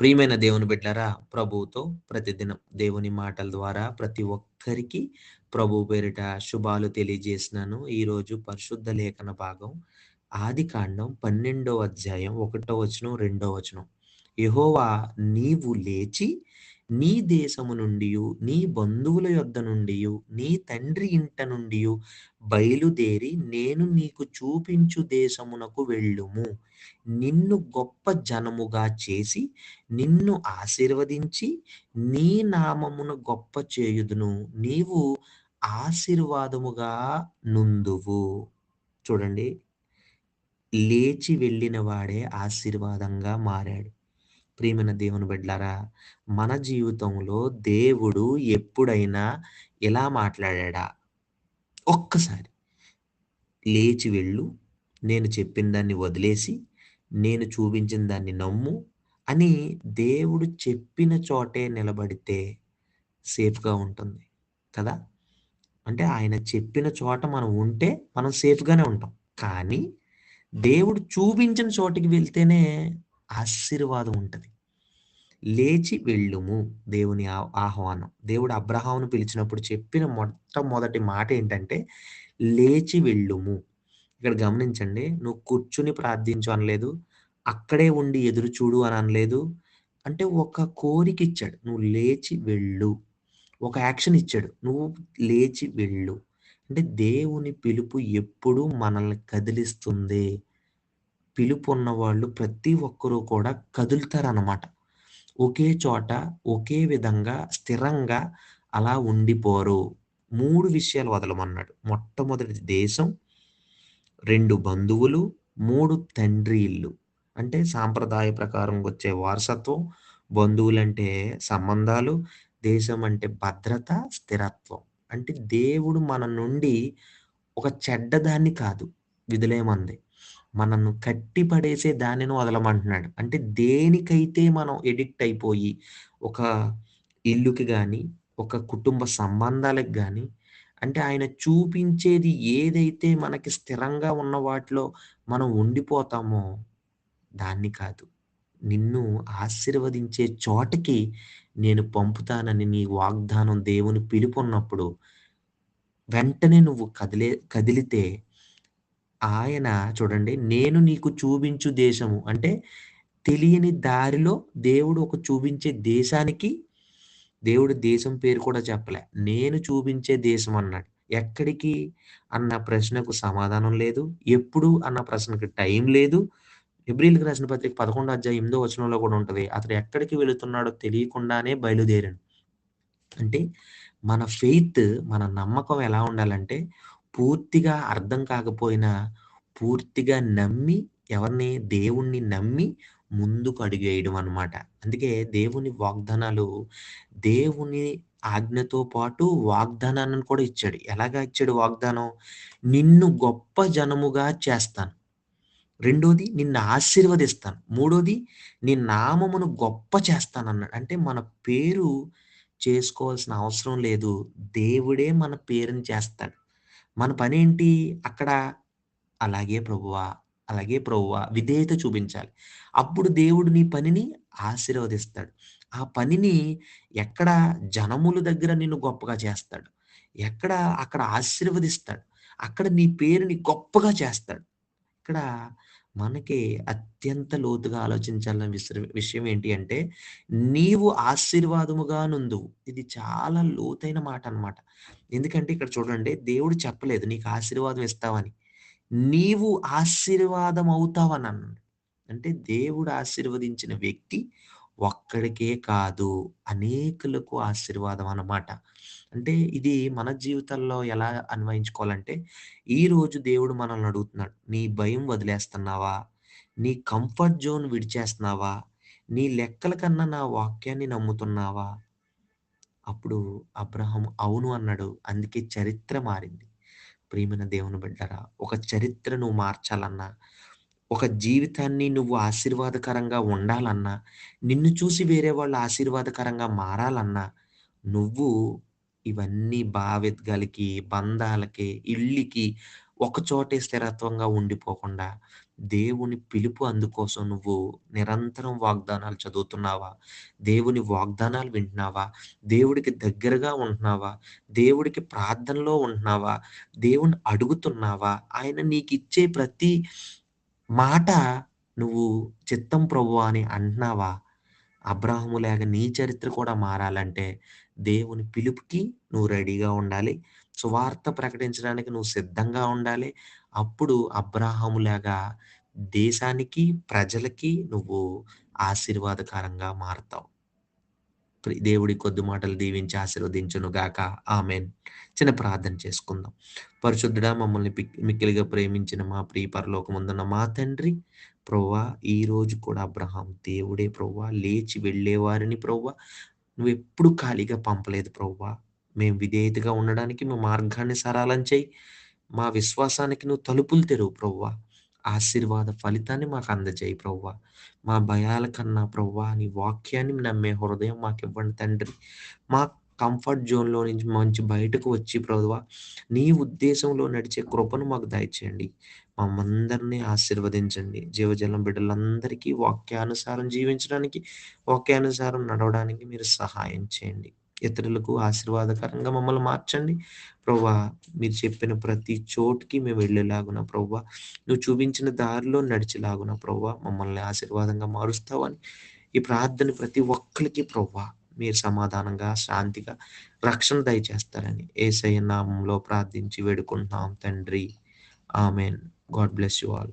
ప్రియమైన దేవుని బిడ్డలారా ప్రభువుతో ప్రతిదినం దేవుని మాటల ద్వారా ప్రతి ఒక్కరికి ప్రభు పేరిట శుభాలు తెలియజేసినాను ఈరోజు పరిశుద్ధ లేఖన భాగం ఆది కాండం పన్నెండో అధ్యాయం ఒకటో వచనం రెండో వచనం. యహోవా నీవు లేచి నీ దేశము నుండి నీ బంధువుల యొద్ద నుండి నీ తండ్రి ఇంట నుండి బయలుదేరి నేను నీకు చూపించు దేశమునకు వెళ్ళుము. నిన్ను గొప్ప జనముగా చేసి నిన్ను ఆశీర్వదించి నీ నామమును గొప్ప చేయుదును. నీవు ఆశీర్వాదముగా నుందువు. చూడండి. లేచి వెళ్ళిన వాడే ఆశీర్వాదంగా మారాడు. ప్రియమైన దేవుని బిడ్డలారా మన జీవితంలో దేవుడు ఎప్పుడైనా ఎలా మాట్లాడా ఒక్కసారి. లేచి వెళ్ళు నేను చెప్పిన దాన్ని వదిలేసి నేను చూపించిన దాన్ని నమ్ము అని దేవుడు చెప్పిన చోటే నిలబడితే సేఫ్గా ఉంటుంది కదా? అంటే ఆయన చెప్పిన చోట మనం ఉంటే మనం సేఫ్గానే ఉంటాం. కానీ దేవుడు చూపించిన చోటికి వెళ్తేనే ఆశీర్వాదం ఉంటుంది. లేచి వెళ్ళుము దేవుని ఆ- ఆహ్వానం. దేవుడు అబ్రహామును పిలిచినప్పుడు చెప్పిన మొట్టమొదటి మాట ఏంటంటే లేచి వెళ్ళుము. ఇక్కడ గమనించండి నువ్వు కూర్చుని ప్రార్థించు అనలేదు అక్కడే ఉండి ఎదురు చూడు అని అనలేదు అంటే ఒక కోరిక ఇచ్చాడు. నువ్వు లేచి వెళ్ళు. ఒక యాక్షన్ ఇచ్చాడు. నువ్వు లేచి వెళ్ళు. అంటే దేవుని పిలుపు ఎప్పుడు మనల్ని కదిలిస్తుంది. పిలుపు ఉన్న వాళ్ళు ప్రతి ఒక్కరూ కూడా కదులుతారన్నమాట. ఒకే చోట ఒకే విధంగా స్థిరంగా అలా ఉండిపోరు. మూడు విషయాలు వదలమన్నాడు. మొట్టమొదటి దేశం రెండు బంధువులు మూడు తండ్రి ఇల్లు. అంటే సాంప్రదాయ ప్రకారం వచ్చే వారసత్వం బంధువులంటే సంబంధాలు దేశం అంటే భద్రత స్థిరత్వం. అంటే దేవుడు మన నుండి ఒక చెడ్డదాన్ని కాదు విధులేమంది. మనను కట్టిపడేసే దానిని వదలమంటున్నాడు. అంటే దేనికైతే మనం ఎడిక్ట్ అయిపోయి ఒక ఇల్లుకి కానీ ఒక కుటుంబ సంబంధాలకు కానీ అంటే ఆయన చూపించేది ఏదైతే మనకి స్థిరంగా ఉన్న వాటిలో మనం ఉండిపోతామో దాన్ని కాదు. నిన్ను ఆశీర్వదించే చోటకి నేను పంపుతానని నీ వాగ్దానం దేవుని పిలుపున్నప్పుడు వెంటనే నువ్వు కదిలే కదిలితే ఆయన చూడండి నేను నీకు చూపించు దేశము. అంటే తెలియని దారిలో దేవుడు ఒక చూపించే దేశానికి దేవుడు దేశం పేరు కూడా చెప్పలే. నేను చూపించే దేశం అన్నాడు. ఎక్కడికి? అన్న ప్రశ్నకు సమాధానం లేదు. ఎప్పుడు? అన్న ప్రశ్నకు టైం లేదు. ఎబ్రిల్కి రాసిన పత్రిక పదకొండు అధ్యాయం ఎనిమిదో వచనంలో కూడా ఉంటుంది. అతడు ఎక్కడికి వెళుతున్నాడో తెలియకుండానే బయలుదేరాను అంటే మన ఫెయిత్ మన నమ్మకం ఎలా ఉండాలంటే పూర్తిగా అర్థం కాకపోయినా పూర్తిగా నమ్మి ఎవరిని దేవుణ్ణి నమ్మి ముందుకు అడుగేయడం అనమాట అందుకే దేవుని వాగ్దానాలు దేవుని ఆజ్ఞతో పాటు వాగ్దానాన్ని కూడా ఇచ్చాడు. ఎలాగా ఇచ్చాడు వాగ్దానం? నిన్ను గొప్ప జనముగా చేస్తాను. రెండోది నిన్ను ఆశీర్వదిస్తాను. మూడోది నీ నామమును గొప్ప చేస్తాను అన్నాడు. అంటే మన పేరు చేసుకోవాల్సిన అవసరం లేదు. దేవుడే మన పేరుని చేస్తాడు. మన పని ఏంటి అక్కడ అలాగే ప్రభువా అలాగే ప్రభువా విధేయత చూపించాలి. అప్పుడు దేవుడు నీ పనిని ఆశీర్వదిస్తాడు. ఆ పనిని ఎక్కడ జనముల దగ్గర నిన్ను గొప్పగా చేస్తాడు. ఎక్కడ అక్కడ ఆశీర్వదిస్తాడు. అక్కడ నీ పేరుని గొప్పగా చేస్తాడు. ఇక్కడ మనకి అత్యంత లోతుగా ఆలోచించాలన్న విషయం ఏంటి అంటే నీవు ఆశీర్వాదముగా నుందు ఇది చాలా లోతైన మాట అన్నమాట. ఎందుకంటే ఇక్కడ చూడండి దేవుడు చెప్పలేదు నీకు ఆశీర్వాదం ఇస్తావని. నీవు ఆశీర్వాదం అవుతావని అన్నాడు అంటే దేవుడు ఆశీర్వదించిన వ్యక్తి ఒక్కడికే కాదు అనేకులకు ఆశీర్వాదం అన్నమాట. అంటే ఇది మన జీవితాల్లో ఎలా అన్వయించుకోవాలంటే ఈ రోజు దేవుడు మనల్ని అడుగుతున్నాడు నీ భయం వదిలేస్తున్నావా? నీ కంఫర్ట్ జోన్ విడిచేస్తున్నావా? నీ లెక్కల కన్నా నా వాక్యాన్ని నమ్ముతున్నావా? అప్పుడు అబ్రహం అవును అన్నాడు. అందుకే చరిత్ర మారింది. ప్రియమైన దేవుని బిడ్డరా ఒక చరిత్ర నువ్వు మార్చాలన్నా ఒక జీవితాన్ని నువ్వు ఆశీర్వాదకరంగా ఉండాలన్నా నిన్ను చూసి వేరే వాళ్ళు ఆశీర్వాదకరంగా మారాలన్నా నువ్వు ఇవన్నీ భావెద్గాలకి బంధాలకి ఇళ్ళకి ఒక చోటే స్థిరత్వంగా ఉండిపోకుండా దేవుని పిలుపు అందుకోసం నువ్వు నిరంతరం వాగ్దానాలు చదువుతున్నావా? దేవుని వాగ్దానాలు వింటున్నావా? దేవుడికి దగ్గరగా ఉంటున్నావా? దేవుడికి ప్రార్థనలో ఉంటున్నావా? దేవుణ్ణి అడుగుతున్నావా? ఆయన నీకు ఇచ్చే ప్రతి మాట నువ్వు చిత్తం ప్రభు అని అంటున్నావా? అబ్రాహాములాగా నీ చరిత్ర కూడా మారాలంటే దేవుని పిలుపుకి నువ్వు రెడీగా ఉండాలి. సువార్త ప్రకటించడానికి నువ్వు సిద్ధంగా ఉండాలి. అప్పుడు అబ్రాహములాగా దేశానికి, ప్రజలకి నువ్వు ఆశీర్వాదకరంగా మారతావు. దేవుడి కొద్ది మాటలు దీవించి ఆశీర్వదించును గాక. ఆమెన్ చిన్న ప్రార్థన చేసుకుందాం. పరిశుద్ధుడా మమ్మల్ని పిక్ మిక్కిలిగా ప్రేమించిన మా ప్రియ పరలోకముందున్న మా తండ్రి, ప్రభ్వ ఈ రోజు కూడా అబ్రహాం దేవుడే ప్రవ్వా లేచి వెళ్ళేవారిని నువ్వు ఎప్పుడు ఖాళీగా పంపలేదు ప్రవ్వా మేము విధేయతగా ఉండడానికి మా మార్గాన్ని సరళం చేయి. మా విశ్వాసానికి నువ్వు తలుపులు తెరువు ప్రవ్వా ఆశీర్వాద ఫలితాన్ని మాకు అందజేయి ప్రవ్వా మా భయాల కన్నా ప్రవ్వా నీ వాక్యాన్ని నమ్మే హృదయం మాకు ఇవ్వండి తండ్రి. మా కంఫర్ట్ జోన్‌లో నుంచి మంచి బయటకు వచ్చి ప్రభువ నీ ఉద్దేశంలో నడిచే కృపను మాకు దయచేయండి. మమ్మందరిని ఆశీర్వదించండి. జీవజలం బిడ్డలందరికీ వాక్యానుసారం జీవించడానికి, వాక్యానుసారం నడవడానికి మీరు సహాయం చేయండి. ఇతరులకు ఆశీర్వాదకరంగా మమ్మల్ని మార్చండి. ప్రవ్వా మీరు చెప్పిన ప్రతి చోటుకి మేము వెళ్ళేలాగున ప్రభువా నువ్వు చూపించిన దారిలో నడిచేలాగున ప్రభువా మమ్మల్ని ఆశీర్వాదంగా మారుస్తావని ఈ ప్రార్థన ప్రతి ఒక్కరికి ప్రవ్వా మీరు సమాధానంగా, శాంతిగా, రక్షణ దయచేస్తారని ఏసయ్య నామంలో ప్రార్థించి వేడుకుంటున్నాం తండ్రి. Amen God bless you all.